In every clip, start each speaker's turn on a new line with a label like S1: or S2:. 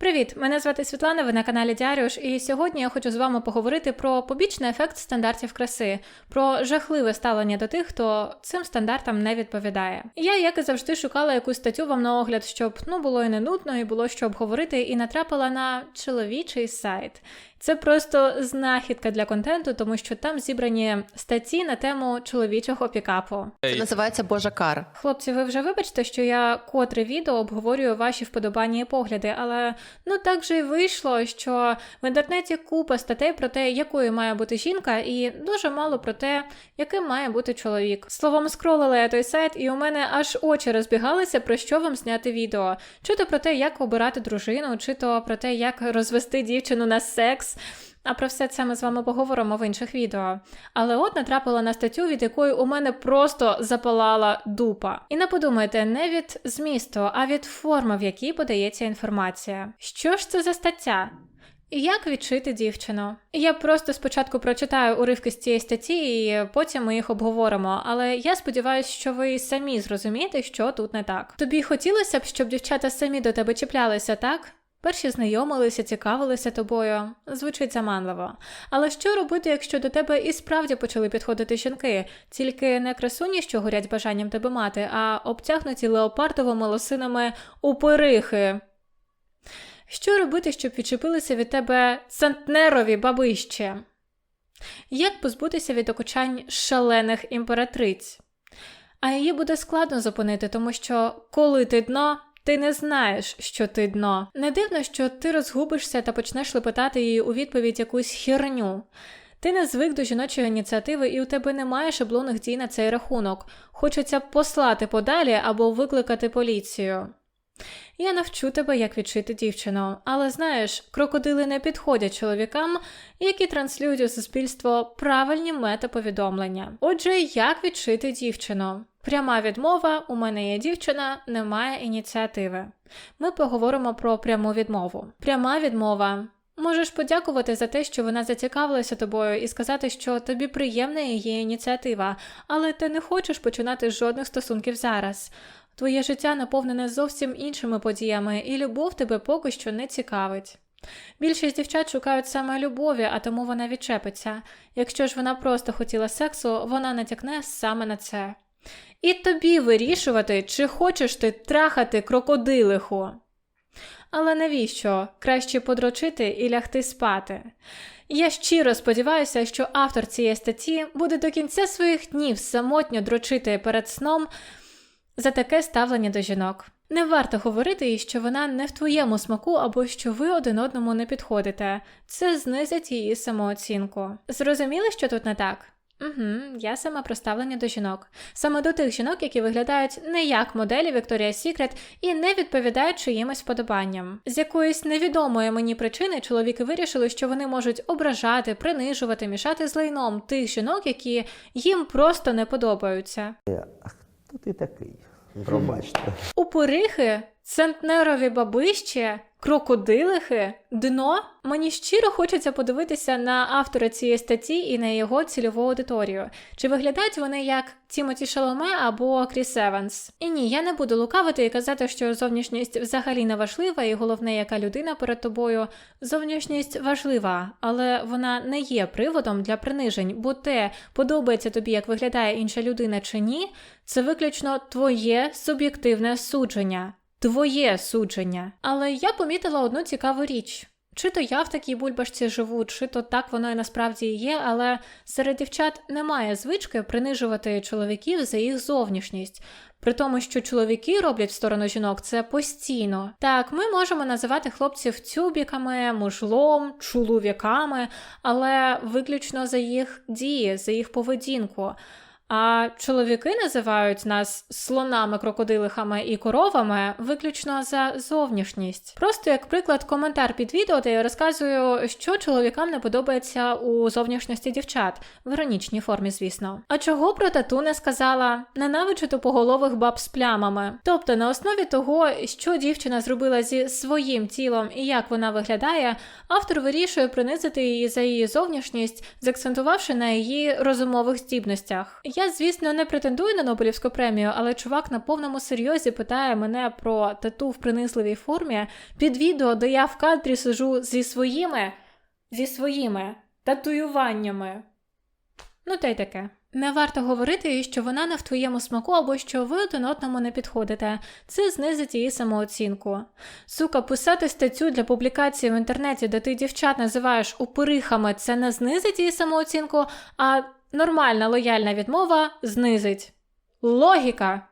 S1: Привіт! Мене звати Світлана, ви на каналі Діаріуш, і сьогодні я хочу з вами поговорити про побічний ефект стандартів краси, про жахливе ставлення до тих, хто цим стандартам не відповідає. Я, як і завжди, шукала якусь статтю вам на огляд, щоб ну було і не нудно, і було що обговорити, і натрапила на чоловічий сайт. Це просто знахідка для контенту, тому що там зібрані статті на тему чоловічого пікапу.
S2: Це називається Божа кара.
S1: Хлопці, ви вже вибачте, що я котре відео обговорюю ваші вподобання і погляди, але ну так же й вийшло, що в інтернеті купа статей про те, якою має бути жінка, і дуже мало про те, яким має бути чоловік. Словом, скролила я той сайт, і у мене аж очі розбігалися, про що вам зняти відео. Чи то про те, як обирати дружину, чи то про те, як розвести дівчину на секс. А про все це ми з вами поговоримо в інших відео. Але от натрапила на статтю, від якої у мене просто запалала дупа. І не подумайте, не від змісту, а від форми, в якій подається інформація. Що ж це за стаття? Як відчити дівчину? Я просто спочатку прочитаю уривки з цієї статті, і потім ми їх обговоримо. Але я сподіваюся, що ви самі зрозумієте, що тут не так. Тобі хотілося б, щоб дівчата самі до тебе чіплялися, так? Перші знайомилися, цікавилися тобою, звучить заманливо. Але що робити, якщо до тебе і справді почали підходити жінки, тільки не красуні, що горять бажанням тебе мати, а обтягнуті леопардовими лосинами упирихи? Що робити, щоб відчепилися від тебе центнерові бабище? Як позбутися від окучань шалених імператриць? А її буде складно зупинити, тому що коли ти дно, ти не знаєш, що ти дно. Не дивно, що ти розгубишся та почнеш лепетати їй у відповідь якусь херню. Ти не звик до жіночої ініціативи, і у тебе немає шаблонних дій на цей рахунок. Хочеться послати подалі або викликати поліцію. Я навчу тебе, як відчити дівчину, але знаєш, крокодили не підходять чоловікам, які транслюють у суспільство правильні метаповідомлення. Отже, як відчити дівчину? Пряма відмова у мене є дівчина, немає ініціативи. Ми поговоримо про пряму відмову. Пряма відмова. Можеш подякувати за те, що вона зацікавилася тобою, і сказати, що тобі приємна її ініціатива, але ти не хочеш починати жодних стосунків зараз. Твоє життя наповнене зовсім іншими подіями, і любов тебе поки що не цікавить. Більшість дівчат шукають саме любові, а тому вона відчепиться. Якщо ж вона просто хотіла сексу, вона натякне саме на це. І тобі вирішувати, чи хочеш ти трахати крокодилиху. Але навіщо? Краще подрочити і лягти спати. Я щиро сподіваюся, що автор цієї статті буде до кінця своїх днів самотньо дрочити перед сном за таке ставлення до жінок. Не варто говорити їй, що вона не в твоєму смаку або що ви один одному не підходите. Це знизить її самооцінку. Зрозуміли, що тут не так? Угу, я саме про ставлення до жінок. Саме до тих жінок, які виглядають не як моделі Victoria's Secret і не відповідають чиїмось вподобанням. З якоїсь невідомої мені причини чоловіки вирішили, що вони можуть ображати, принижувати, мішати з лайном тих жінок, які їм просто не подобаються.
S3: Хто ти такий? Пробачте.
S1: Упорихи, центнерові бабище, крокодилихи, дно. Мені щиро хочеться подивитися на автора цієї статті і на його цільову аудиторію. Чи виглядають вони як Тімоті Шаломе або Кріс Еванс? І ні, я не буду лукавити і казати, що зовнішність взагалі не важлива, і головне, яка людина перед тобою. Зовнішність важлива, але вона не є приводом для принижень, бо те, подобається тобі, як виглядає інша людина чи ні, це виключно твоє суб'єктивне судження. Твоє судження. Але я помітила одну цікаву річ. Чи то я в такій бульбашці живу, чи то так воно і насправді є, але серед дівчат немає звички принижувати чоловіків за їх зовнішність. При тому, що чоловіки роблять в сторону жінок це постійно. Так, ми можемо називати хлопців тюбіками, мужлом, чоловіками, але виключно за їх дії, за їх поведінку. А чоловіки називають нас слонами, крокодилихами і коровами виключно за зовнішність. Просто як приклад, коментар під відео, де я розказую, що чоловікам не подобається у зовнішності дівчат, в іронічній формі, звісно. А чого про тату не сказала? Ненавиджу тупоголових баб з плямами. Тобто, на основі того, що дівчина зробила зі своїм тілом і як вона виглядає, автор вирішує принизити її за її зовнішність, закцентувавши на її розумових здібностях. Я, звісно, не претендую на Нобелівську премію, але чувак на повному серйозі питає мене про тату в принизливій формі під відео, де я в кадрі сижу зі своїми, зі своїми татуюваннями. Ну, та й таке. Не варто говорити, що вона не в твоєму смаку або що ви один одному не підходите. Це знизить її самооцінку. Сука, писати статтю для публікації в інтернеті, де ти дівчат називаєш упирихами, це не знизить її самооцінку, а нормальна лояльна відмова знизить. Логіка.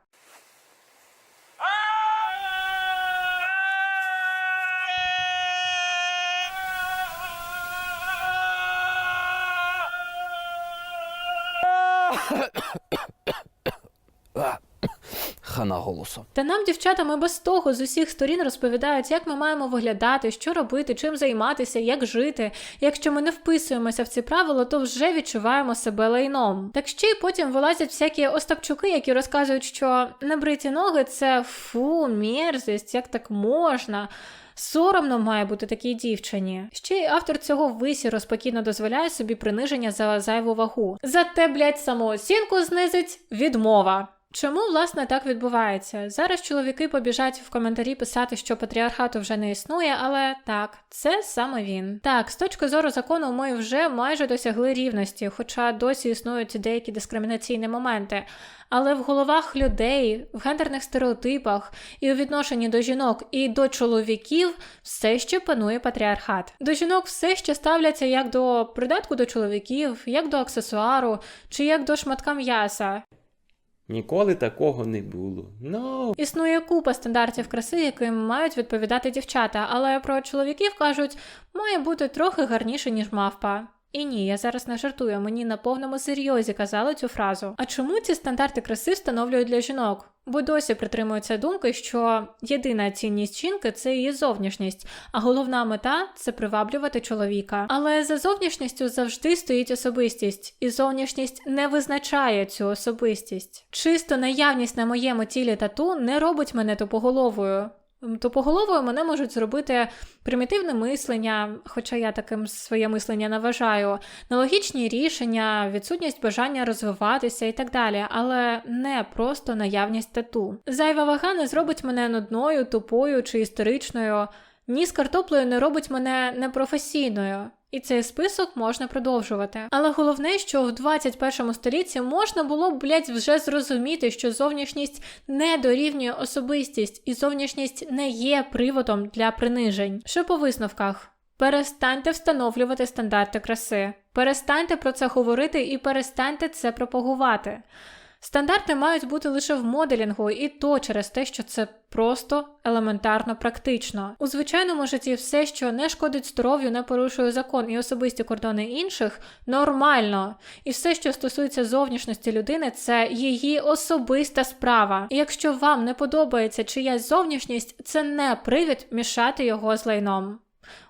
S2: Хана голосу.
S1: Та нам, дівчатам, і без того з усіх сторін розповідають, як ми маємо виглядати, що робити, чим займатися, як жити. Якщо ми не вписуємося в ці правила, то вже відчуваємо себе лайном. Так ще й потім вилазять всякі остапчуки, які розказують, що небриті ноги це фу, мерзость, як так можна. Соромно має бути такій дівчині. Ще й автор цього висіру спокійно дозволяє собі приниження за зайву вагу. Зате, блять, самооцінку знизить відмова. Чому власне так відбувається? Зараз чоловіки побіжать в коментарі писати, що патріархату вже не існує, але так, це саме він. Так, з точки зору закону, ми вже майже досягли рівності, хоча досі існують деякі дискримінаційні моменти. Але в головах людей, в гендерних стереотипах і у відношенні до жінок і до чоловіків все ще панує патріархат. До жінок все ще ставляться як до придатку до чоловіків, як до аксесуару чи як до шматка м'яса.
S4: Ніколи такого не було. Ну,
S1: Існує купа стандартів краси, яким мають відповідати дівчата, але про чоловіків кажуть, має бути трохи гарніше, ніж мавпа. І ні, я зараз не жартую, мені на повному серйозі казали цю фразу. А чому ці стандарти краси встановлюють для жінок? Бо досі притримуються думки, що єдина цінність жінки це її зовнішність, а головна мета це приваблювати чоловіка. Але за зовнішністю завжди стоїть особистість, і зовнішність не визначає цю особистість. Чисто наявність на моєму тілі тату не робить мене тупоголовою. Тупоголовою мене можуть зробити примітивне мислення, хоча я таким своє мислення наважаю, нелогічні рішення, відсутність бажання розвиватися і так далі, але не просто наявність тату. Зайва вага не зробить мене нудною, тупою чи історичною. Ні з картоплею не робить мене непрофесійною. І цей список можна продовжувати. Але головне, що в 21 столітті можна було б, блядь, вже зрозуміти, що зовнішність не дорівнює особистість, і зовнішність не є приводом для принижень. Що по висновках? Перестаньте встановлювати стандарти краси. Перестаньте про це говорити і перестаньте це пропагувати. Стандарти мають бути лише в моделінгу, і то через те, що це просто елементарно практично. У звичайному житті все, що не шкодить здоров'ю, не порушує закон і особисті кордони інших, нормально. І все, що стосується зовнішності людини, це її особиста справа. І якщо вам не подобається чиясь зовнішність, це не привід мішати його з лайном.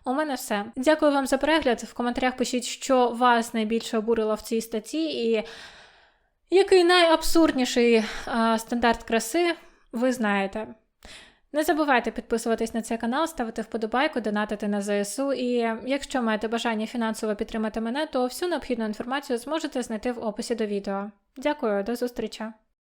S1: У мене все. Дякую вам за перегляд. В коментарях пишіть, що вас найбільше обурило в цій статті, і який найабсурдніший а, стандарт краси, ви знаєте. Не забувайте підписуватись на цей канал, ставити вподобайку, донатити на ЗСУ. І якщо маєте бажання фінансово підтримати мене, то всю необхідну інформацію зможете знайти в описі до відео. Дякую, до зустрічі!